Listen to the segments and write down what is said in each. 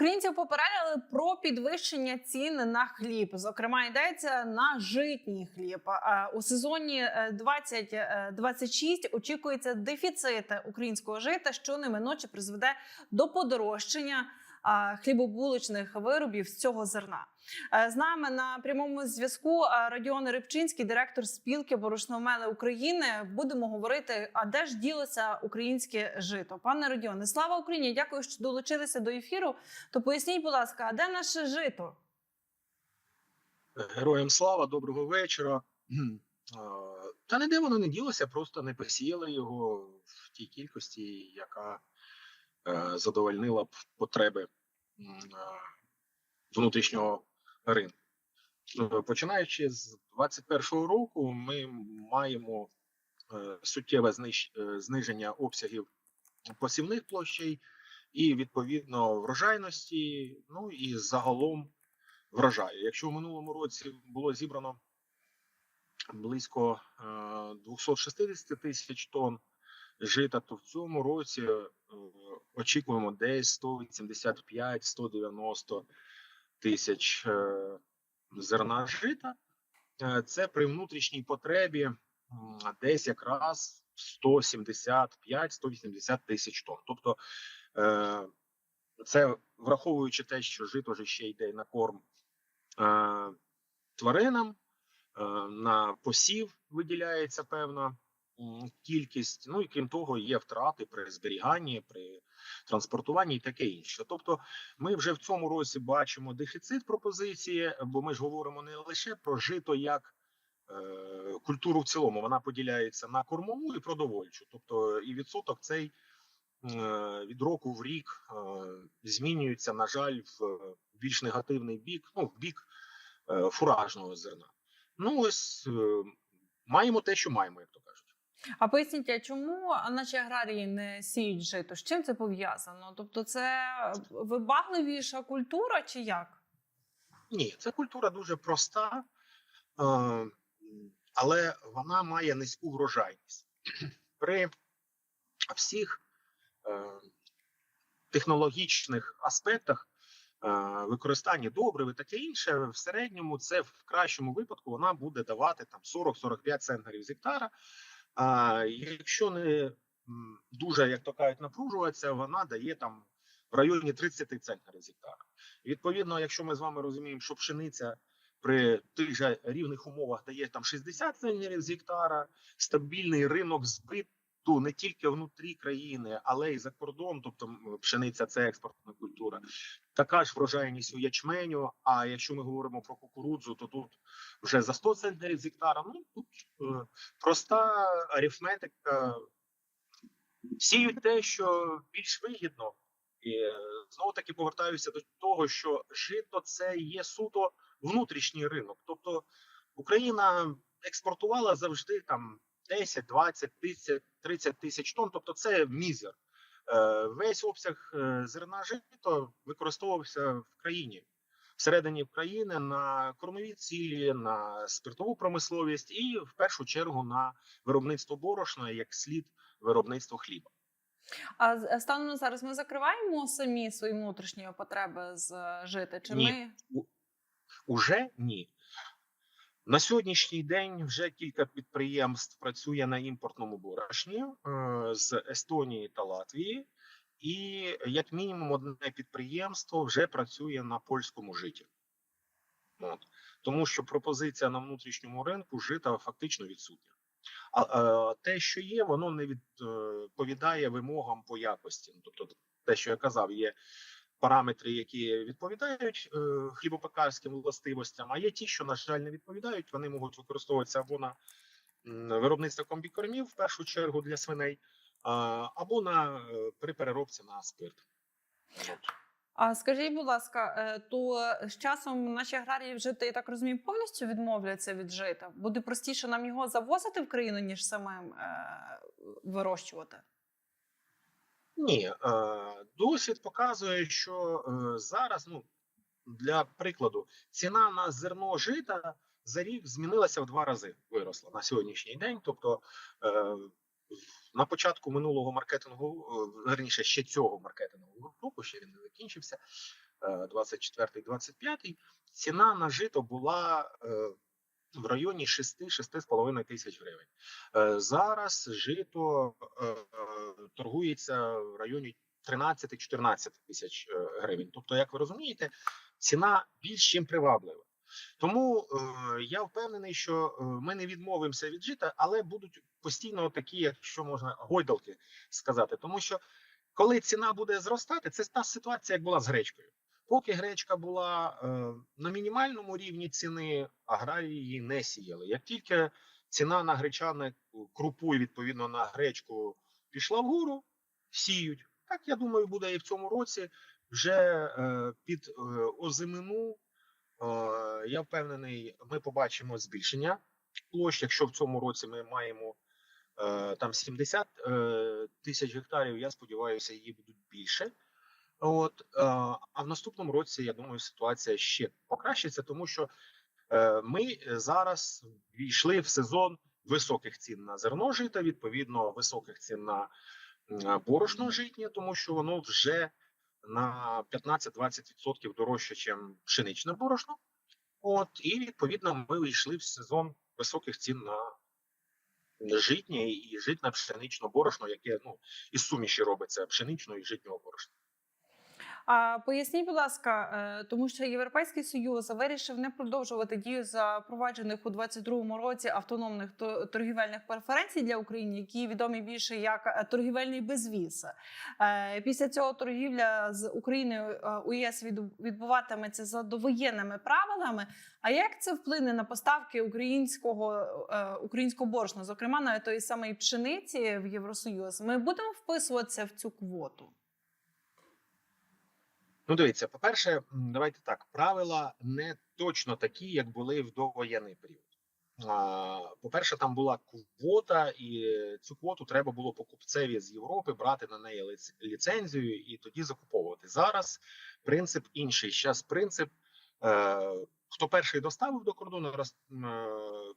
Українців попередили про підвищення цін на хліб. Зокрема, йдеться на житній хліб. У сезоні е, 2026 очікується дефіцит українського жита, що неминуче призведе до подорожчання хлібобуличних виробів з цього зерна. Е, З нами на прямому зв'язку е, Радіон Рибчинський, директор спілки борошномели України. Будемо говорити, а де ж ділося українське жито? Пане Радіоне, слава Україні! Дякую, що долучилися до ефіру. То поясніть, будь ласка, а де наше жито? Героям слава, доброго вечора. Та ніде воно не ділося, просто не посіяли його в тій кількості, яка задовольнила б потреби е, внутрішнього ринку. Е, Починаючи з 2021 року, ми маємо е, суттєве е, зниження обсягів посівних площей і відповідно врожайності, ну і загалом врожаю. Якщо в минулому році було зібрано близько е, 260 тисяч тонн жита, то в цьому році е, очікуємо десь 185-190 тисяч е, зерна жита. Е, Це при внутрішній потребі десь якраз 175-180 тисяч тонн. Тобто е, це враховуючи те, що жито вже ще йде на корм тваринам, на посів виділяється певна кількість. Ну і крім того, є втрати при зберіганні, при транспортуванні і таке інше. Тобто, ми вже в цьому році бачимо дефіцит пропозиції, бо ми ж говоримо не лише про жито як. е, Культуру в цілому вона поділяється на кормову і продовольчу, тобто і відсоток цей е, від року в рік е, змінюється, на жаль, в е, більш негативний бік, ну в бік е, фуражного зерна. Ну ось е, маємо те, що маємо, як то кажуть. А поясніть, а чому наші аграрії не сіють жито? З чим це пов'язано? Тобто, це вибагливіша культура чи як? Ні, це культура дуже проста, е, але вона має низьку врожайність. При всіх е, технологічних аспектах е, використання добрив і таке інше, в середньому це в кращому випадку вона буде давати там 40-45 центнерів з гектара. А якщо не дуже, як то кажуть, напружуватися, вона дає там в районі 30 центнерів з гектара. Відповідно, якщо ми з вами розуміємо, що пшениця при тих же рівних умовах дає там 60 центнерів з гектара, стабільний ринок збиту не тільки внутрі країни, але й за кордон, тобто пшениця це експортна культура. Така ж врожайність у ячменю. А якщо ми говоримо про кукурудзу, то тут вже за 100 центнерів з гектара. Ну тут е, проста арифметика. Сіють те, що більш вигідно. І е, знову таки повертаюся до того, що жито це є суто внутрішній ринок. Тобто Україна експортувала завжди там 10, 20, 30, 30 тисяч тонн. Тобто це мізер. Е, Весь обсяг е, зерна жито використовувався в країні. Всередині країни на кормові цілі, на спиртову промисловість і в першу чергу на виробництво борошна як слід виробництво хліба. А станом на зараз ми закриваємо самі свої внутрішні потреби з е, жити? Чи Ні. ми Уже ні. На сьогоднішній день вже кілька підприємств працює на імпортному борошні е, з Естонії та Латвії, і як мінімум одне підприємство вже працює на польському житі. От. Тому що пропозиція на внутрішньому ринку жита фактично відсутня. А е, те, що є, воно не відповідає вимогам по якості. Тобто, те, що я казав, є параметри, які відповідають е, хлібопекарським властивостям, а є ті, що, на жаль, не відповідають. Вони можуть використовуватися або на виробництво комбікормів, в першу чергу для свиней, або на е, при переробці на спирт. А скажіть, будь ласка, е, то з часом наші аграрії вже я так розумію, повністю відмовляться від жита? Буде простіше нам його завозити в країну, ніж самим е, вирощувати? Ні, е, досвід показує, що е, зараз, ну для прикладу, ціна на зерно жита за рік змінилася в два рази. Виросла на сьогоднішній день. Тобто е, на початку минулого маркетингу, верніше ще цього маркетингового року, ще він не закінчився. 24-25, ціна на жито була в районі 6-6,5 тисяч гривень. Е, Зараз жито е, е, торгується в районі 13-14 тисяч гривень. Тобто, як ви розумієте, ціна більш чим приваблива. Тому е, я впевнений, що ми не відмовимося від жита, але будуть постійно такі, якщо можна, гойдалки сказати. Тому що коли ціна буде зростати, це та ситуація, як була з гречкою. Поки гречка була е, на мінімальному рівні ціни, аграрії її не сіяли. Як тільки ціна на гречане крупу і відповідно на гречку пішла вгору, сіють. Так я думаю, буде і в цьому році. Вже е, під е, озимину е, я впевнений, ми побачимо збільшення площ. Якщо в цьому році ми маємо е, там 70 е, тисяч гектарів, я сподіваюся, її будуть більше. От е, а в наступному році я думаю, ситуація ще покращиться, тому що е, ми зараз війшли в сезон високих цін на зерно жита, відповідно високих цін на борошно житнє, тому що воно вже на 15-20% дорожче, ніж пшеничне борошно. От і відповідно ми вийшли в сезон високих цін на житнє і житне пшенично борошно, яке ну із суміші робиться пшеничного і житнього борошна. А поясніть, будь ласка, е, тому що Європейський Союз вирішив не продовжувати дію запроваджених у 2022 році автономних торгівельних преференцій для України, які відомі більше як е, торгівельний безвіз. Е, Після цього торгівля з Україною у ЄС відбуватиметься за довоєнними правилами. А як це вплине на поставки українського українського борошна, зокрема на тої самої пшениці в Євросоюз? Ми будемо вписуватися в цю квоту? Ну, дивіться, по-перше, давайте так. Правила не точно такі, як були в довоєнний період. А, По-перше, там була квота, і цю квоту треба було покупцеві з Європи брати на неї ліцензію і тоді закуповувати. Зараз принцип інший. Зараз принцип, е, хто перший доставив до кордону, роз, е,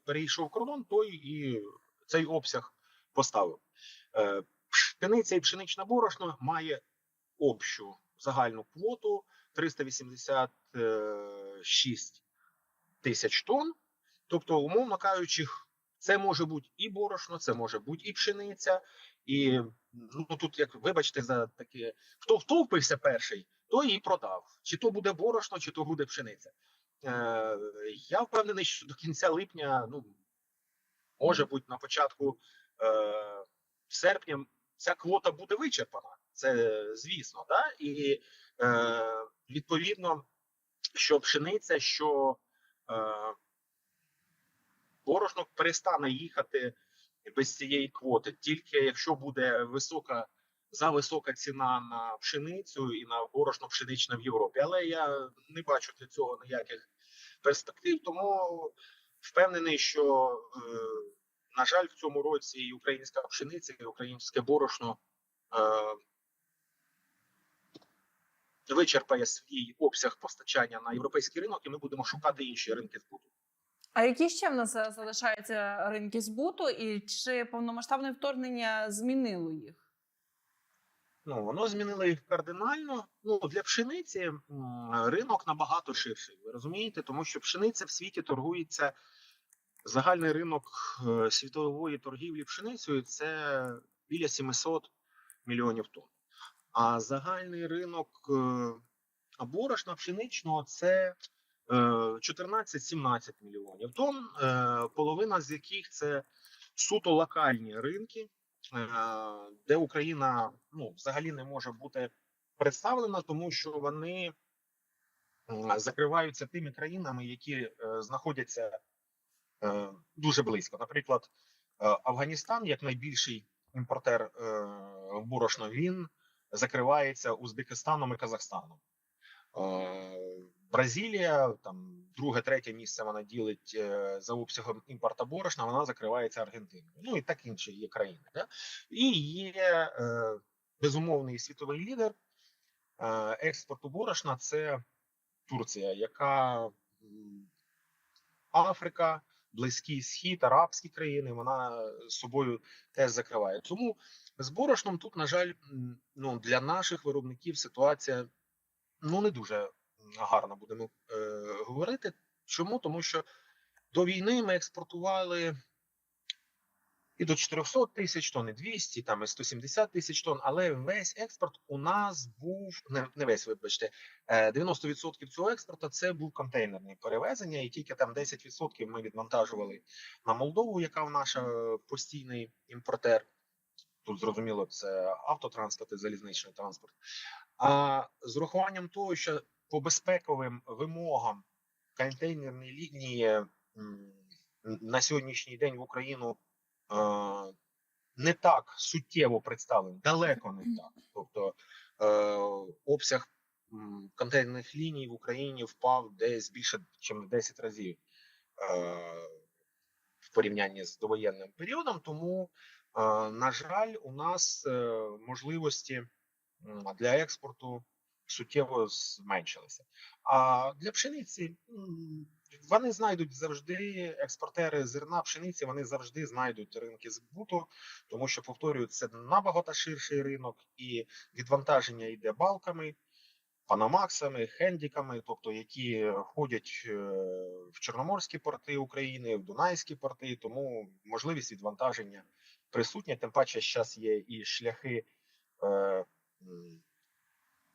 перейшов кордон, той і цей обсяг поставив. Е, Пшениця і пшеничне борошно має общу загальну квоту 386 тисяч тонн. Тобто, умовно кажучи, це може бути і борошно, це може бути і пшениця, і ну тут, як вибачте, за таке, хто втовпився перший, той і продав. Чи то буде борошно, чи то буде пшениця. Е, я впевнений, що до кінця липня, ну може бути на початку е, серпня, ця квота буде вичерпана. Це звісно, да? і е, відповідно, що пшениця, що е, борошно перестане їхати без цієї квоти, тільки якщо буде висока зависока ціна на пшеницю і на борошно пшеничне в Європі. Але я не бачу для цього ніяких перспектив, тому впевнений, що е, на жаль, в цьому році і українська пшениця, і українське борошно е, вичерпає свій обсяг постачання на європейський ринок, і ми будемо шукати інші ринки збуту. А які ще в нас залишаються ринки збуту, і чи повномасштабне вторгнення змінило їх? Ну воно змінило їх кардинально. Ну для пшениці ринок набагато ширший. Ви розумієте, тому що пшениця в світі торгується. Загальний ринок е, світової торгівлі пшеницею це біля 700 мільйонів тонн. А загальний ринок е, борошна пшеничного це е, 14-17 мільйонів тонн, е, половина з яких це суто локальні ринки, е, де Україна ну, взагалі не може бути представлена, тому що вони закриваються тими країнами, які е, знаходяться е, дуже близько. Наприклад, е, Афганістан, як найбільший імпортер е, борошно, він закривається Узбекистаном і Казахстаном. Е, Бразилія, там друге, третє місце вона ділить е, за обсягом імпорта борошна, вона закривається Аргентиною. Ну і так інші є країни. Да? І є е, безумовний світовий лідер е, експорту борошна це Турція, яка Африка, Близький Схід, арабські країни, вона собою теж закриває. Тому з борошном тут, на жаль, ну для наших виробників ситуація ну не дуже гарна, будемо е, говорити. Чому? Тому що до війни ми експортували і до 400 тисяч тонн, і 200, там і 170 тисяч тонн, але весь експорт у нас був не, не весь, вибачте, е, 90% цього експорту це був контейнерні перевезення, і тільки там 10% ми відвантажували на Молдову, яка в наша е, постійний імпортер. Тут зрозуміло, це автотранспорт і залізничний транспорт. А з урахуванням того, що по безпековим вимогам контейнерні лінії на сьогоднішній день в Україну е, не так суттєво представлені, далеко не так. Тобто е, обсяг контейнерних ліній в Україні впав десь більше, ніж в 10 разів е, в порівнянні з довоєнним періодом. Тому, е, на жаль, у нас е, можливості для експорту суттєво зменшилися. А для пшениці вони знайдуть завжди експортери зерна пшениці. Вони завжди знайдуть ринки збуту, тому що повторюю, це набагато ширший ринок, і відвантаження йде балками, панамаксами, хендіками, тобто які ходять е, в Чорноморські порти України, в Дунайські порти. Тому можливість відвантаження присутня. Тим паче, зараз є і шляхи. Е,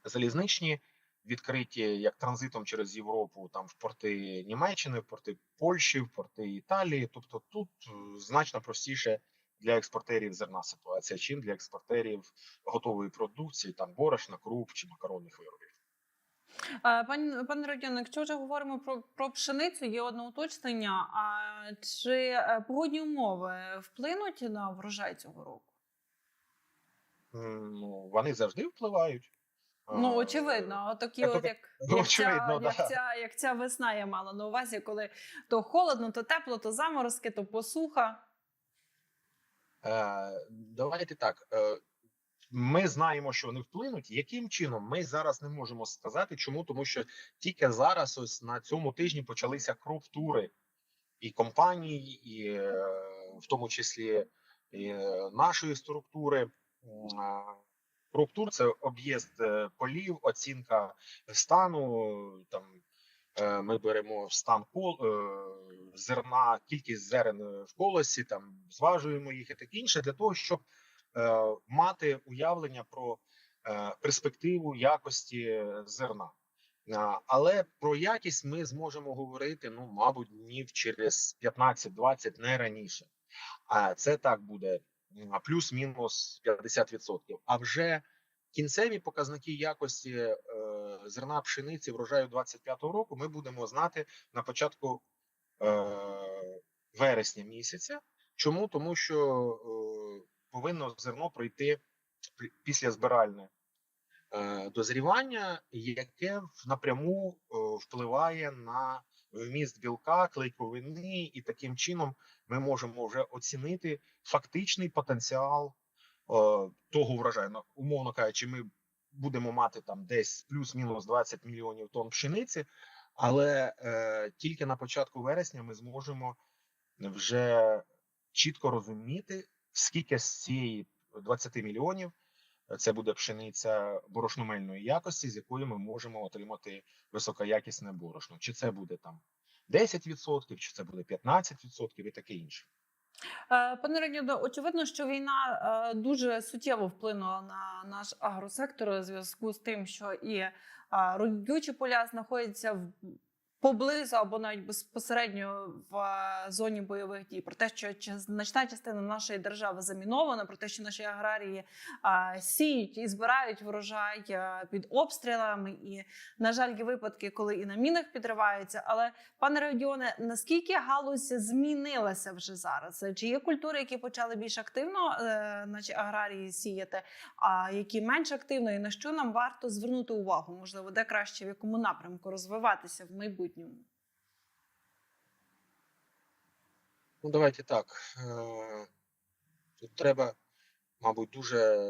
залізничні відкриті як транзитом через Європу, там в порти Німеччини, в порти Польщі, в порти Італії. Тобто тут е, значно простіше для експортерів зерна ситуація, чим для експортерів готової продукції, там борошна, круп чи макаронних виробів. Пане пане Родіон, якщо вже говоримо про, про пшеницю, є одне уточнення. А чи е, погодні умови вплинуть на врожай цього року? Ну вони завжди впливають. Ну очевидно, такі от як, ну, як, ця, очевидно, як, ця, як ця весна я мала на увазі, коли то холодно, то тепло, то заморозки, то посуха. Е, Давайте так. е, Ми знаємо, що вони вплинуть. Яким чином ми зараз не можемо сказати, чому тому, що тільки зараз, ось на цьому тижні, почалися кроп-тури і компаній, і е, в тому числі і е, нашої структури. Е, це об'їзд е, полів, оцінка стану. Там е, ми беремо стан кол е, зерна, кількість зерен в колосі, там зважуємо їх і таке інше для того, щоб мати уявлення про перспективу якості зерна. Але про якість ми зможемо говорити, ну, мабуть, днів через 15-20, не раніше. А це так буде плюс-мінус 50%. А вже кінцеві показники якості е, зерна пшениці врожаю 25-го року ми будемо знати на початку е, вересня місяця. Чому? Тому що е, повинно зерно пройти пі- після збиральне дозрівання, яке напряму впливає на вміст білка, клейковини, і таким чином ми можемо вже оцінити фактичний потенціал е, того врожаю. Ну, Умовно кажучи, ми будемо мати там десь плюс-мінус 20 мільйонів тонн пшениці, але е, тільки на початку вересня ми зможемо вже чітко розуміти, скільки з цієї 20 мільйонів це буде пшениця борошномельної якості, з якої ми можемо отримати високоякісне борошно. Чи це буде там 10%, чи це буде 15% і таке інше. Е, Пане Радіо, очевидно, що війна е, дуже суттєво вплинула на наш агросектор у зв'язку з тим, що і е, родючі поля знаходяться в поблизу або навіть безпосередньо в е, зоні бойових дій. Про те, що значна частина нашої держави замінована, про те, що наші аграрії сіють і збирають врожай е, під обстрілами. І, на жаль, є випадки, коли і на мінах підриваються. Але Пане Родіоне, наскільки галузь змінилася вже зараз? Чи є культури, які почали більш активно е, наші аграрії сіяти, а які менш активно, і на що нам варто звернути увагу? Можливо, де краще в якому напрямку розвиватися в майбутньому? Ну, давайте так. е, Тут треба, мабуть, дуже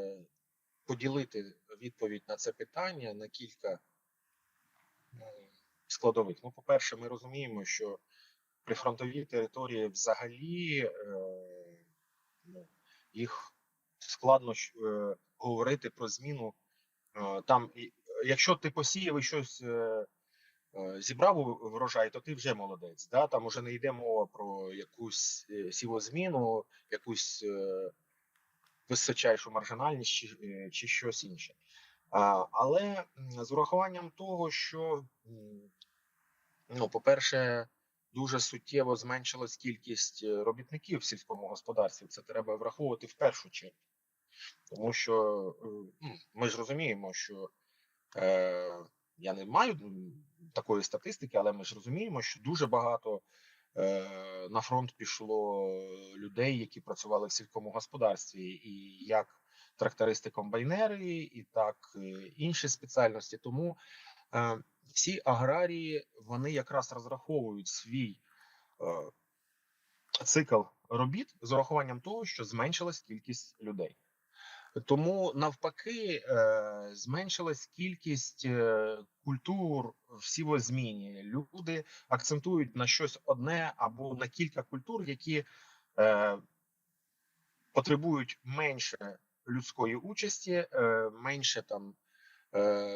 поділити відповідь на це питання на кілька е, складових. Ну, по-перше, ми розуміємо, що прифронтові території взагалі е, ну, їх складно говорити про зміну. Там якщо ти посіяв щось зібрав врожай, то ти вже молодець. Да? Там уже не йде мова про якусь е, сівозміну, якусь е, височайшу маржинальність чи, е, чи щось інше. Але з урахуванням того, що, ну, по-перше, дуже суттєво зменшилась кількість е, робітників в сільському господарстві. Це треба враховувати в першу чергу. Тому що е, ми ж розуміємо, що е, я не маю такої статистики, але ми ж розуміємо, що дуже багато е, на фронт пішло людей, які працювали в сільському господарстві, і як трактористи-комбайнери, і так е, інші спеціальності. Тому е, всі аграрії вони якраз розраховують свій е, цикл робіт з урахуванням того, що зменшилась кількість людей. Тому навпаки, е, зменшилась кількість е, культур в сівозміні. Люди акцентують на щось одне або на кілька культур, які е, потребують менше людської участі, менше там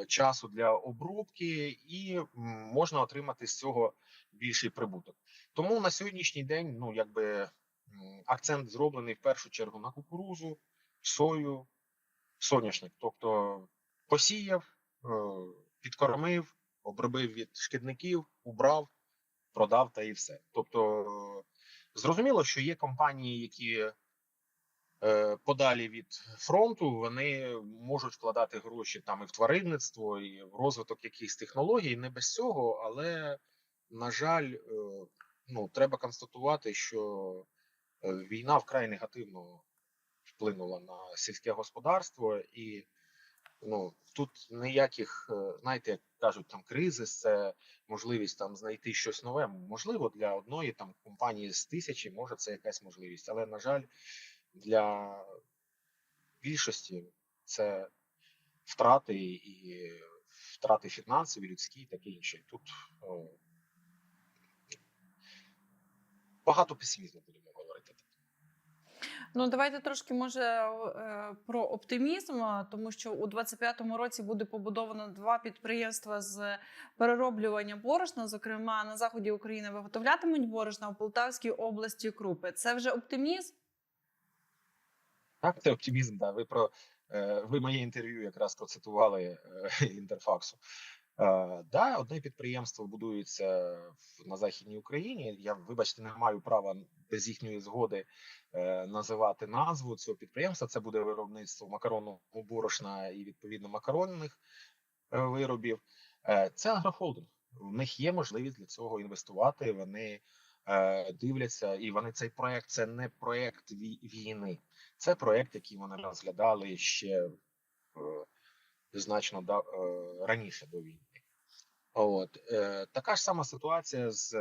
часу для обробки, і можна отримати з цього більший прибуток. Тому на сьогоднішній день, ну якби акцент зроблений в першу чергу на кукурузу, сою, соняшник. Тобто посіяв, е, підкормив, обробив від шкідників, убрав, продав та і все. Тобто, е, зрозуміло, що є компанії, які е, подалі від фронту, вони можуть вкладати гроші там і в тваринництво, і в розвиток якихось технологій. Не без цього, але на жаль, ну треба констатувати, що війна вкрай негативно вплинула на сільське господарство, і ну тут ніяких, е, знаєте, як кажуть, там кризис, це можливість там знайти щось нове. Можливо, для одної там компанії з тисячі може це якась можливість, але на жаль, для більшості це втрати і втрати фінансові, людські, і таке інше. Тут о, багато песимізму говорити. Ну давайте трошки може е, про оптимізм, тому що у 25-му році буде побудовано два підприємства з перероблювання борошна. Зокрема, на заході України виготовлятимуть борошна у Полтавській області крупи. Це вже оптимізм. Так, це оптимізм. Да. Ви про е, ви моє інтерв'ю якраз процитували е, інтерфаксу. Е, да, одне підприємство будується на західній Україні. Я, вибачте, не маю права без їхньої згоди е, називати назву цього підприємства. Це буде виробництво макаронного борошна і відповідно макаронних е, виробів. Е, це агрохолдинг. В них є можливість для цього інвестувати. Вони дивляться, і вони цей проект це не проект війни. Це проект, який вони розглядали ще значно раніше до війни. От така ж сама ситуація з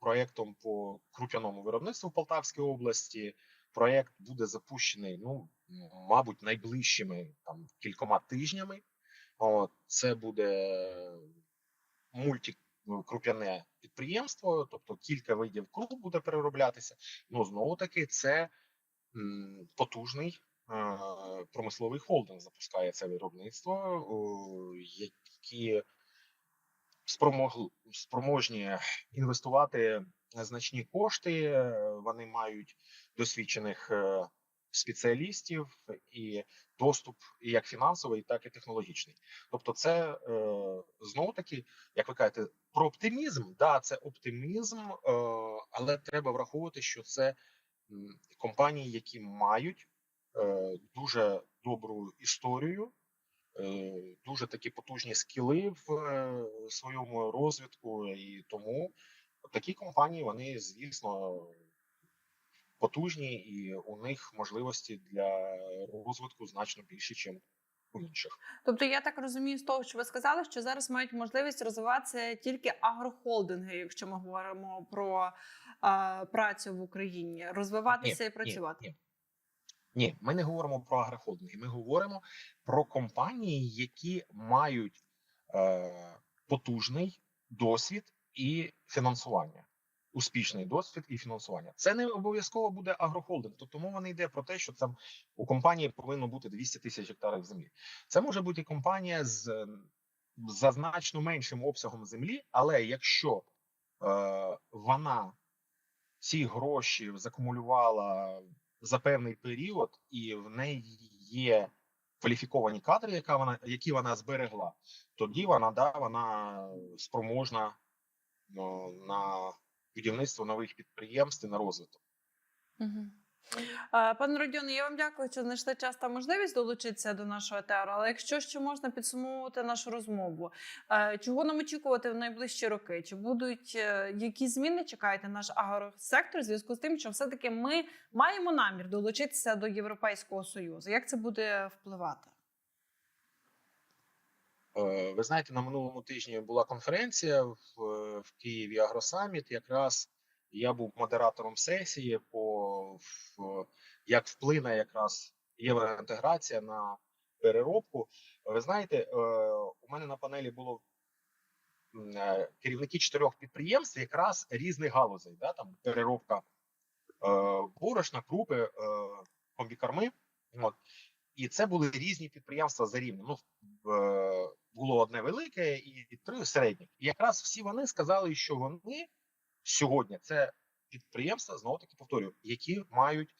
проектом по круп'яному виробництву в Полтавській області. Проект буде запущений, ну мабуть, найближчими там кількома тижнями. От це буде мультикруп'яне підприємство, тобто кілька видів круп буде перероблятися. Ну знову таки, це м, потужний е, промисловий холдинг запускає це виробництво, які спроможні інвестувати значні кошти. Вони мають досвідчених е, спеціалістів і доступ як фінансовий, так і технологічний. Тобто, це е, знову таки, як ви кажете, про оптимізм. Да, це оптимізм, е, але треба враховувати, що це компанії, які мають дуже добру історію, дуже такі потужні скіли в е, своєму розвитку, і тому такі компанії вони, звісно, потужні, і у них можливості для розвитку значно більші, ніж у інших. Тобто, я так розумію з того, що ви сказали, що зараз мають можливість розвиватися тільки агрохолдинги, якщо ми говоримо про е, працю в Україні, розвиватися і працювати. Ні, ні. Ні, ми не говоримо про агрохолдинги. Ми говоримо про компанії, які мають е, потужний досвід і фінансування. Успішний досвід і фінансування. Це не обов'язково буде агрохолдинг. Тобто мова не йде про те, що там у компанії повинно бути 200 тисяч гектарів землі. Це може бути компанія з за значно меншим обсягом землі, але якщо е, вона ці гроші закумулювала за певний період, і в неї є кваліфіковані кадри, яка вона, які вона зберегла, тоді вона да, вона спроможна ну, на будівництво нових підприємств і на розвиток. Мгм. Е, Пане Родіоне, я вам дякую, що знайшли час та можливість долучитися до нашого етеру. Але якщо ще можна підсумовувати нашу розмову, е, чого нам очікувати в найближчі роки? Чи будуть е, які зміни чекаєте наш агросектор в зв'язку з тим, що все-таки ми маємо намір долучитися до Європейського союзу? Як це буде впливати? Ви знаєте, на минулому тижні була конференція в, в Києві Агросаміт. Якраз я був модератором сесії по як вплине якраз євроінтеграція на переробку. Ви знаєте, е, у мене на панелі було е, керівники чотирьох підприємств, якраз різних галузей. Да, там переробка е, борошна, крупи, комбікорми. От. І це були різні підприємства за рівнем. Ну, було одне велике і три середніх. І якраз всі вони сказали, що вони сьогодні це підприємства, знову таки повторюю, які мають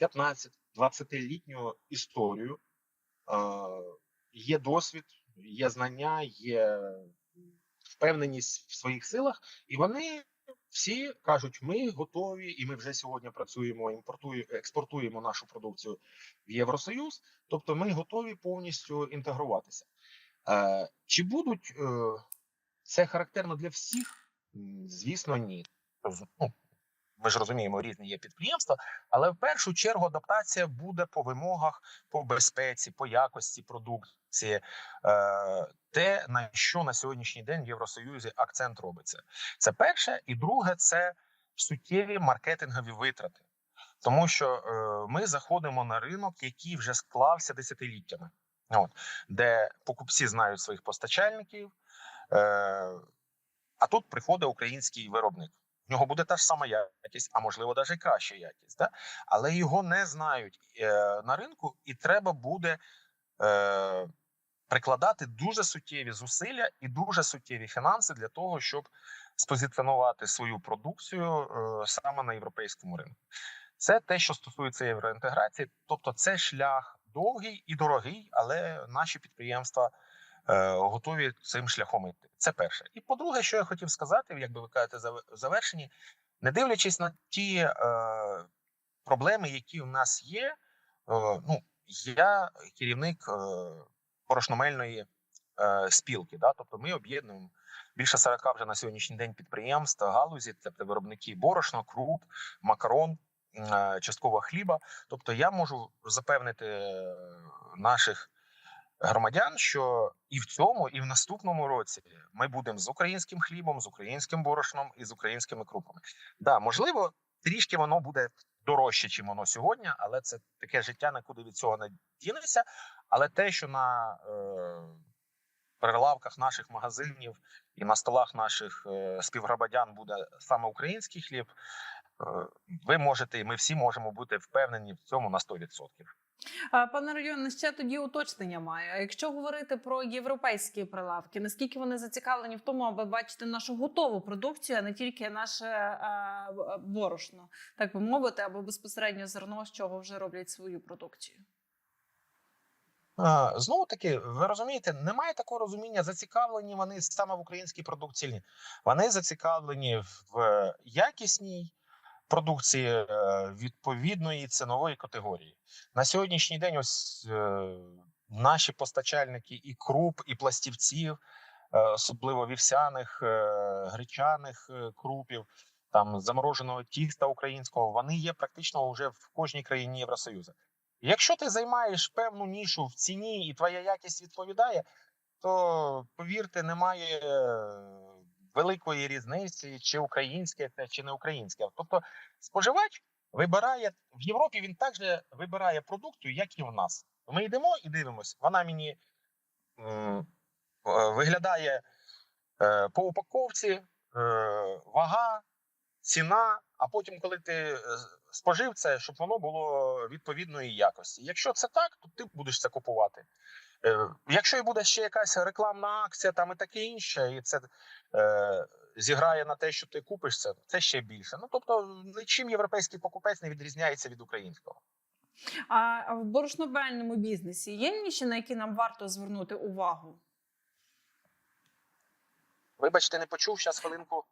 15-20-літню історію, є досвід, є знання, є впевненість в своїх силах, і вони всі кажуть: ми готові, і ми вже сьогодні працюємо, імпортуємо, експортуємо нашу продукцію в Євросоюз. Тобто, ми готові повністю інтегруватися. Е, чи будуть е, це характерно для всіх? Звісно, ні. Ну, ми ж розуміємо, різні є підприємства, але в першу чергу адаптація буде по вимогах, по безпеці, по якості продукції, е, те, на що на сьогоднішній день в Євросоюзі акцент робиться. Це перше, і друге це суттєві маркетингові витрати, тому що е, ми заходимо на ринок, який вже склався десятиліттями, от, де покупці знають своїх постачальників. Е, а тут приходить український виробник. В нього буде та ж сама якість, а можливо, навіть краща якість. Да? Але його не знають е, на ринку, і треба буде е, прикладати дуже суттєві зусилля і дуже суттєві фінанси для того, щоб спозиціонувати свою продукцію е, саме на європейському ринку. Це те, що стосується євроінтеграції, тобто це шлях довгий і дорогий, але наші підприємства готові цим шляхом йти. Це перше. І по-друге, що я хотів сказати, як би ви кажете, зав- в завершенні, не дивлячись на ті е, проблеми, які у нас є, е, ну я керівник е, порошномельної е, спілки. Да? Тобто ми об'єднуємо більше 40 вже на сьогоднішній день підприємств галузі, тобто виробники борошна, круп, макарон, е, частково хліба. Тобто, я можу запевнити е, наших громадян, що і в цьому, і в наступному році ми будемо з українським хлібом, з українським борошном і з українськими крупами. Да, можливо, трішки воно буде дорожче, чим воно сьогодні, але це таке життя, нікуди від цього не дінеться. Але те, що на е, прилавках наших магазинів і на столах наших е, співгромадян буде саме український хліб, е, ви можете, і ми всі можемо бути впевнені в цьому на 100%. Е, Пане Родіоне, ще тоді уточнення маю. Якщо говорити про європейські прилавки, наскільки вони зацікавлені в тому, аби бачити нашу готову продукцію, а не тільки наше е, борошно, так би мовити, або безпосередньо зерно, з чого вже роблять свою продукцію. Знову таки, ви розумієте, немає такого розуміння, зацікавлені вони саме в українській продукції. Вони зацікавлені в якісній продукції е, відповідної цінової категорії. На сьогоднішній день ось е, наші постачальники і круп, і пластівців, е, особливо вівсяних, гречаних крупів, там замороженого тіста українського, вони є практично вже в кожній країні Євросоюзу. Якщо ти займаєш певну нішу в ціні і твоя якість відповідає, то повірте, немає великої різниці, чи українське це, чи не українське. Тобто споживач вибирає в Європі. Він також вибирає продукцію, як і в нас. Ми йдемо і дивимося. Вона мені е, виглядає е, по упаковці, е, вага, ціна. А потім, коли ти спожив це, щоб воно було відповідної якості. Якщо це так, то ти будеш це купувати. Е, Якщо і буде ще якась рекламна акція, там і таке інше, і це е, зіграє на те, що ти купиш це, це ще більше. Ну тобто, чим європейський покупець не відрізняється від українського. А в борошнобельному бізнесі є ніші, на які нам варто звернути увагу? Вибачте, не почув зараз хвилинку.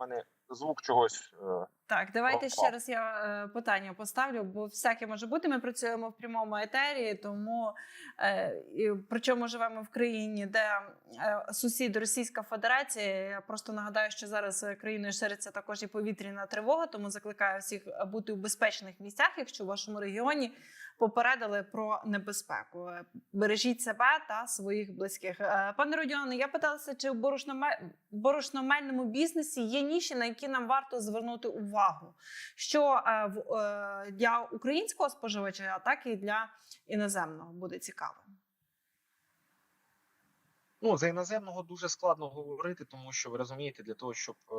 Мене звук чогось. е, Так, давайте Пропав. ще раз я е, питання поставлю, бо всяке може бути. Ми працюємо в прямому етері, тому е, причому живемо в країні, де сусід Російська Федерація. Я просто нагадаю, що зараз країною шириться також і повітряна тривога, тому закликаю всіх бути у безпечних місцях, якщо в вашому регіоні попередили про небезпеку. Е, Бережіть себе та своїх близьких. Е, Пане Родіоне, я питалася, чи в борошноме- борошномельному бізнесі є ніші, на які нам варто звернути увагу, що е, для українського споживача, так і для іноземного буде цікаво. Ну, за іноземного дуже складно говорити, тому що ви розумієте, для того, щоб е,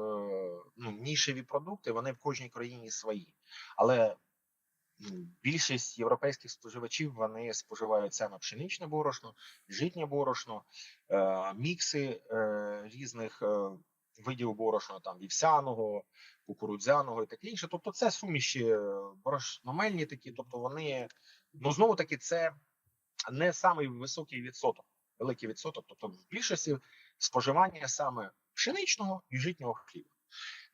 ну, нішеві продукти, вони в кожній країні свої. Але більшість європейських споживачів вони споживають саме пшеничне борошно, житнє борошно, е, мікси е, різних е, видів борошна, там вівсяного, кукурудзяного і таке інше. Тобто, це суміші борошномельні такі, тобто вони ну знову таки це не самий високий відсоток великий відсоток, тобто в більшості споживання саме пшеничного і житнього хліба.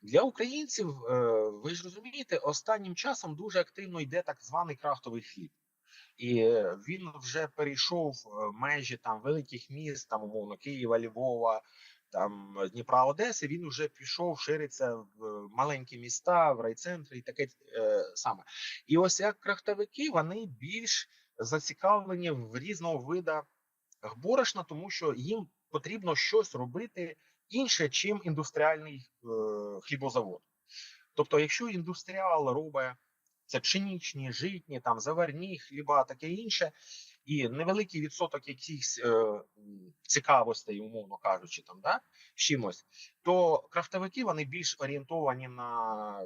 Для українців, е, ви ж розумієте, останнім часом дуже активно йде так званий крафтовий хліб. І е, він вже перейшов е, межі там великих міст, там умовно Києва, Львова, там Дніпра, Одеси. Він вже пішов, шириться в маленькі міста, в райцентри і таке е, саме. І ось як крафтовики, вони більш зацікавлені в різного вида борошна, тому що їм потрібно щось робити інше, чим індустріальний е, хлібозавод. Тобто, якщо індустріал робить це пшенічні, житні, там заварні хліба, таке інше, і невеликий відсоток якихось е, цікавостей, умовно кажучи, там да, чимось, то крафтовики вони більш орієнтовані на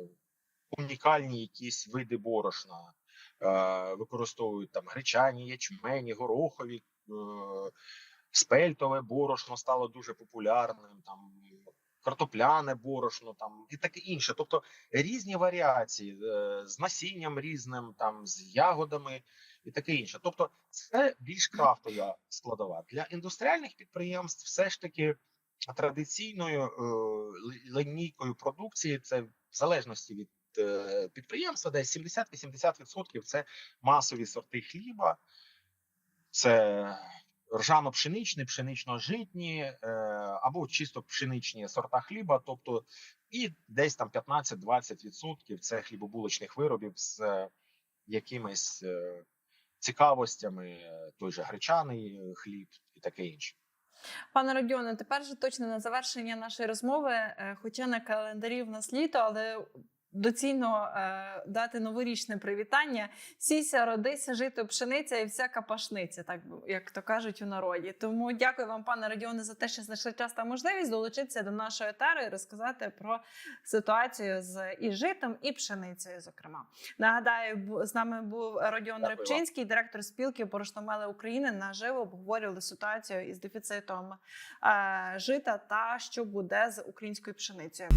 унікальні якісь види борошна, е, використовують там гречані, ячмені, горохові, е, спельтове борошно стало дуже популярним. Там картопляне борошно, там і таке інше. Тобто різні варіації е, з насінням різним, там з ягодами і таке інше. Тобто, це більш крафтова складова для індустріальних підприємств. Все ж таки традиційною е, лінійкою продукції це в залежності від е, підприємства, десь 70-80% це масові сорти хліба, це ржано-пшеничні, пшенично-житні е, або чисто пшеничні сорта хліба, тобто і десь там 15-20% це хлібобулочних виробів з е, якимись е, цікавостями, той же гречаний хліб і таке інше. Пане Родіоне, тепер же точно на завершення нашої розмови, хоча на календарі в нас літо, але доцільно е, дати новорічне привітання. Сійся, родися, жито, пшениця і всяка пашниця, так як то кажуть у народі. Тому дякую вам, пане Родіоне, за те, що знайшли час та можливість долучитися до нашої етери і розказати про ситуацію з і житом, і пшеницею. Зокрема, нагадаю, з нами був Родіон Дякую вам. Директор спілки Порошномели України. Наживо обговорювали ситуацію із дефіцитом е, жита та що буде з українською пшеницею.